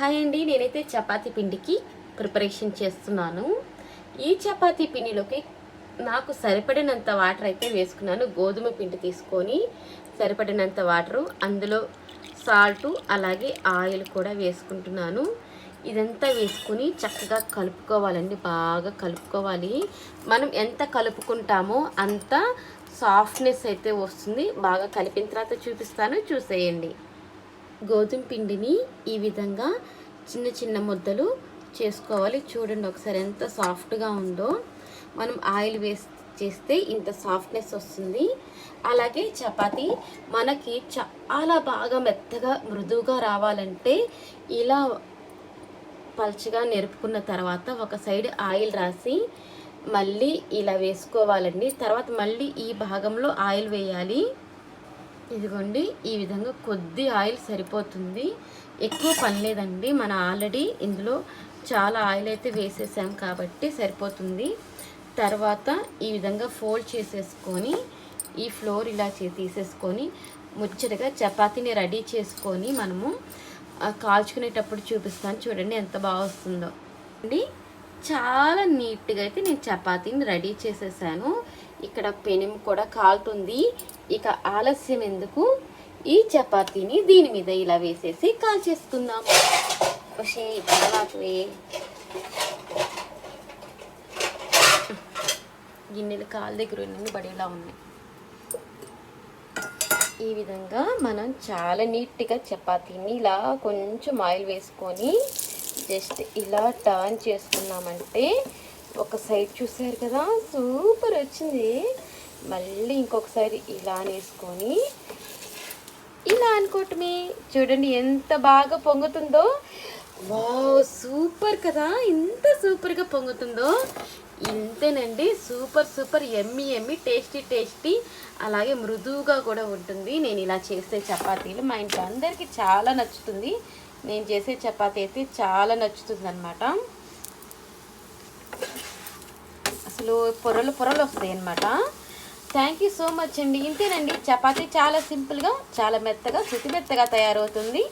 Hi అండి నేనైతే చపాతీ పిండికి ప్రిపరేషన్ చేస్తున్నాను. ఈ చపాతీ పిండిలోకి నాకు సరిపడినంత వాటర్ అయితే వేసుకున్నాను. గోధుమ పిండి తీసుకొని సరిపడినంత వాటరు అందులో సాల్ట్ అలాగే ఆయిల్ కూడా వేసుకుంటున్నాను. ఇదంతా వేసుకుని చక్కగా కలుపుకోవాలండి బాగా కలుపుకోవాలి. మనం ఎంత కలుపుకుంటామో అంత సాఫ్ట్నెస్ అయితే వస్తుంది. బాగా కలిపిన తర్వాత చూపిస్తాను చూసేయండి. గోధుమ పిండిని ఈ విధంగా చిన్న చిన్న ముద్దలు చేసుకోవాలి. చూడండి ఒకసారి ఎంత సాఫ్ట్గా ఉందో. మనం ఆయిల్ వేసి చేస్తే ఇంత సాఫ్ట్నెస్ వస్తుంది. అలాగే చపాతి మనకి చాలా బాగా మెత్తగా మృదువుగా రావాలంటే ఇలా పల్చగా నెరుపుకున్న తర్వాత ఒక సైడ్ ఆయిల్ రాసి మళ్ళీ ఇలా వేసుకోవాలండి. తర్వాత మళ్ళీ ఈ భాగంలో ఆయిల్ వేయాలి. ఇదిగోండి ఈ విధంగా కొద్ది ఆయిల్ సరిపోతుంది. ఎక్కువ పని లేదండి. మన ఆల్రెడీ ఇందులో చాలా ఆయిల్ అయితే వేసేసాం కాబట్టి సరిపోతుంది. తర్వాత ఈ విధంగా ఫోల్డ్ చేసేసుకొని ఈ ఫ్లోర్ ఇలా తీసేసుకొని ముచ్చటగా చపాతీని రెడీ చేసుకొని మనము కాల్చుకునేటప్పుడు చూపిస్తాను. చూడండి ఎంత బాగా వస్తుందో. అండి చాలా నీట్గా అయితే నేను చపాతీని రెడీ చేసేసాను. ఇక్కడ పెనం కూడా కాలుతుంది. ఇక ఆలస్యం ఎందుకు? ఈ చపాతీని దీని మీద ఇలా వేసేసి కాల్చేసుకుందాం. వచ్చే తర్వాతవే గిన్నెలు కాలు దగ్గర నుండి బడిలా ఉన్నాయి ఈ విధంగా మనం చాలా నీట్గా చపాతీని ఇలా కొంచెం ఆయిల్ వేసుకొని జస్ట్ ఇలా టర్న్ చేసుకున్నామంటే ఒక సైడ్ చూసారు కదా సూపర్ వచ్చింది. మళ్ళీ ఇంకొకసారి ఇలా వేసుకొని ఇలా అనుకోవటమే. చూడండి ఎంత బాగా పొంగుతుందో. వా సూపర్ కదా. ఇంత సూపర్గా పొంగుతుందో. ఇంతేనండి super super yummy yummy tasty tasty. అలాగే మృదువుగా కూడా ఉంటుంది. నేను ఇలా చేసే చపాతీలు మా ఇంట్లో అందరికీ చాలా నచ్చుతుంది. నేను చేసే చపాతీ అయితే చాలా నచ్చుతుంది అనమాట అసలు పొరలు పొరలు వస్తాయి అనమాట థ్యాంక్ యూ సో మచ్ అండి. ఇంతేనండి. చపాతీ చాలా సింపుల్గా చాలా మెత్తగా శుతి మెత్తగా తయారవుతుంది.